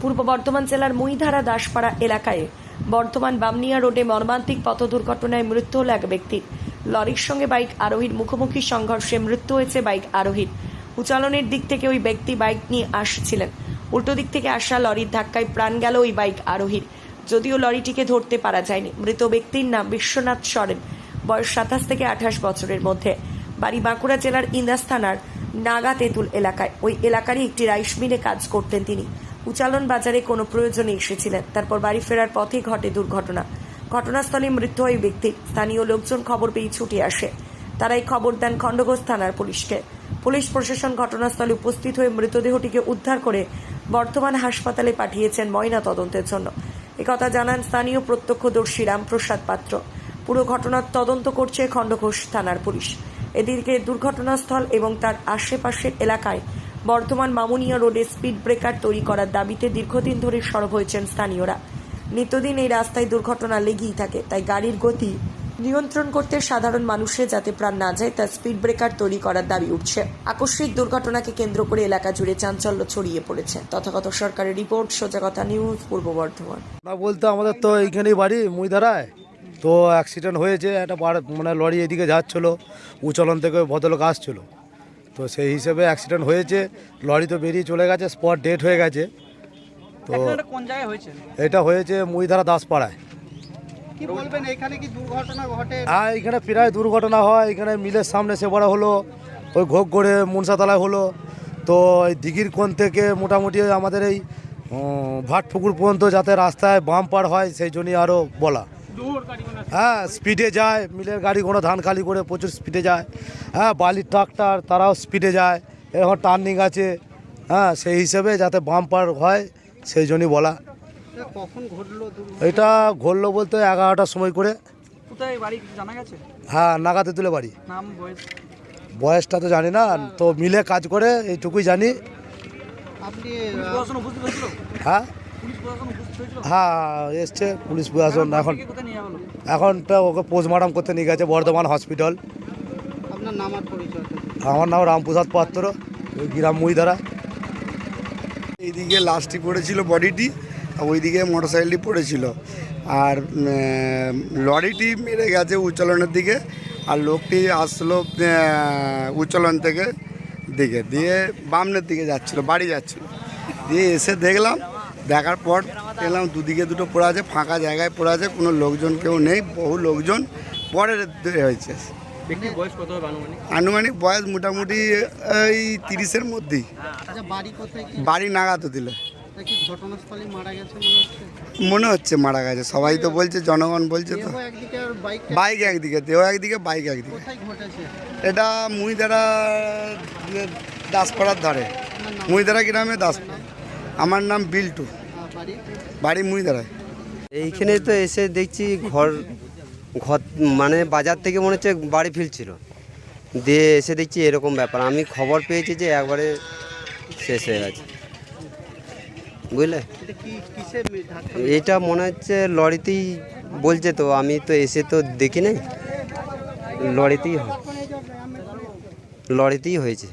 পূর্ব বর্ধমান জেলার মহিধারা দাসপাড়া এলাকায় বর্ধমান বামনিয়া রোডে মর্মান্তিক পথ দুর্ঘটনায় মৃত্যু হল এক ব্যক্তির লরির সঙ্গে বাইক আরোহীর মুখোমুখি সংঘর্ষে মৃত্যু হয়েছে বাইক আরোহীর। উচালনের দিক থেকে ওই ব্যক্তি বাইক নিয়ে আসছিলেন। উল্টো দিক থেকে আসা লরির ধাক্কায় প্রাণ গেল ওই বাইক আরোহীর। যদিও লরিটিকে ধরতে পারা যায়নি, মৃত ব্যক্তির নাম বিশ্বনাথ সরেন। বয়স সাতাশ থেকে আঠাশ বছরের মধ্যে। বাড়ি বাঁকুড়া জেলার ইন্দাস থানার নাগা তেঁতুল এলাকায়। ওই এলাকারই একটি রাইস মিলে কাজ করতেন তিনি। উচালন বাজারে কোনো প্রয়োজনে এসেছিলেন। তারপর বাড়ি ফেরার পথে ঘটে দুর্ঘটনা। ঘটনাস্থলে মৃত্যু হয় ব্যক্তি। স্থানীয় লোকজন খবর পেয়ে ছুটে আসে। তারাই খবর দেন খণ্ডঘোষ থানার পুলিশকে। পুলিশ প্রশাসন ঘটনাস্থলে উপস্থিত হয়ে মৃতদেহটিকে উদ্ধার করে বর্তমান হাসপাতালে পাঠিয়েছেন ময়না তদন্তের জন্য। একথা জানান স্থানীয় প্রত্যক্ষদর্শী রামপ্রসাদ পাত্র। পুরো ঘটনার তদন্ত করছে খণ্ডঘোষ থানার পুলিশ। এদিকে দুর্ঘটনাস্থল এবং তার আশেপাশের এলাকায় বর্তমান মামুনিয়া রোডে স্পিড ব্রেকার তৈরি করার দাবিতে দীর্ঘদিন ধরে সরব হয়েছেন স্থানীয়রা। নিত্যদিন এই রাস্তায় দুর্ঘটনা লেগেই থাকে, তাই গাড়ির গতি নিয়ন্ত্রণ করতে সাধারণ মানুষের যাতে প্রাণ না যায় তার স্পিড ব্রেকার তৈরি করার দাবি উঠছে। আকস্মিক দুর্ঘটনাকে কেন্দ্র করে এলাকা জুড়ে চাঞ্চল্য ছড়িয়ে পড়েছে। তথাগত সরকারের রিপোর্ট সোজা কথা নিউজ, পূর্ব বর্ধমান। না, বলতে আমাদের তো এইখানেই বাড়ি, মুইধারায়। তো অ্যাক্সিডেন্ট হয়েছে, একটা মানে লরি এদিকে যাচ্ছিল, উচলন থেকে ভদ্রলোক আসছিল। তো সেই হিসেবে অ্যাক্সিডেন্ট হয়েছে লরি তো বেরিয়ে চলে গেছে স্পট ডেট হয়ে গেছে। তো কোন জায়গায় হয়েছে? এটা হয়েছে মুইধারা দাসপাড়ায়। হ্যাঁ এখানে প্রায় দুর্ঘটনা হয়। এখানে মিলের সামনে সেবারা হলো ওই ঘোগ করে মুনসাতলায় হলো। তো এই দিঘির কোণ থেকে মোটামুটি আমাদের এই ভাটপুকুর পর্যন্ত যাতে রাস্তায় বাম পার হয় সেই জন্যই আরও বলা। হ্যাঁ স্পিডে যায় মিলের গাড়ি কোনো ধান খালি করে প্রচুর স্পিডে যায়। হ্যাঁ বালির ট্রাক্টর তারাও স্পিডে যায়। এখন টার্নিং আছে। হ্যাঁ সেই হিসেবে যাতে বাম পার হয় সেই জন্যই বলা। এটা ঘটলো বলতে এগারোটার সময় করে। কোথায় বাড়ি জানা গেছে? হ্যাঁ নাগাতে তুলে বাড়ি বয়সটা তো জানি না তো মিলে কাজ করে এইটুকুই জানি। হ্যাঁ? হ্যাঁ এসছে পুলিশ প্রশাসন। এখন এখন তো ওকে পোস্টমর্টম করতে নিয়ে গেছে বর্ধমান হসপিটাল আপনার নাম আর পরিচয় আমার নাম রামপ্রসাদ পাত্র ওই গ্রাম মুইধারা এইদিকে লাস্টটি পড়েছিল বডিটি আর ওইদিকে মোটরসাইকেলটি পড়েছিল। আর লরিটি মেরে গেছে উচ্চলনের দিকে আর লোকটি আসলো উচ্চলন থেকে দিকে। দিয়ে বামনের দিকে যাচ্ছিল বাড়ি যাচ্ছিল। দিয়ে এসে দেখলাম দেখার পর দেখলাম দুদিকে দুটো পড়ে আছে ফাঁকা জায়গায় পড়ে আছে কোনো লোকজন কেউ নেই বহু লোকজন পরে হয়েছে। আনুমানিক? বয়স মোটামুটি এই তিরিশের মধ্যেই। আচ্ছা বাড়ি নাগাতো দিল। মনে হচ্ছে? মারা গেছে সবাই তো বলছে জনগণ বলছে তো। বাইক একদিকে দেহ একদিকে বাইক একদিকে। এটা মুইদারা দাসপাড়ার ধারে। মুইদারা গ্রামে দাসপাড়া আমার নাম বিল্টু। বাড়ি? মুইদারায় এইখানে তো এসে দেখছি ঘর ঘর মানে বাজার থেকে মনে হচ্ছে বাড়ি ফিরছিল। দিয়ে এসে দেখছি এরকম ব্যাপার। আমি খবর পেয়েছি যে একবারে শেষ হয়ে গেছে। বুঝলে? এটা মনে হচ্ছে লরিতেই বলছে তো। আমি তো এসে তো দেখি নাই। লরিতেই হয়। লরিতেই হয়েছে।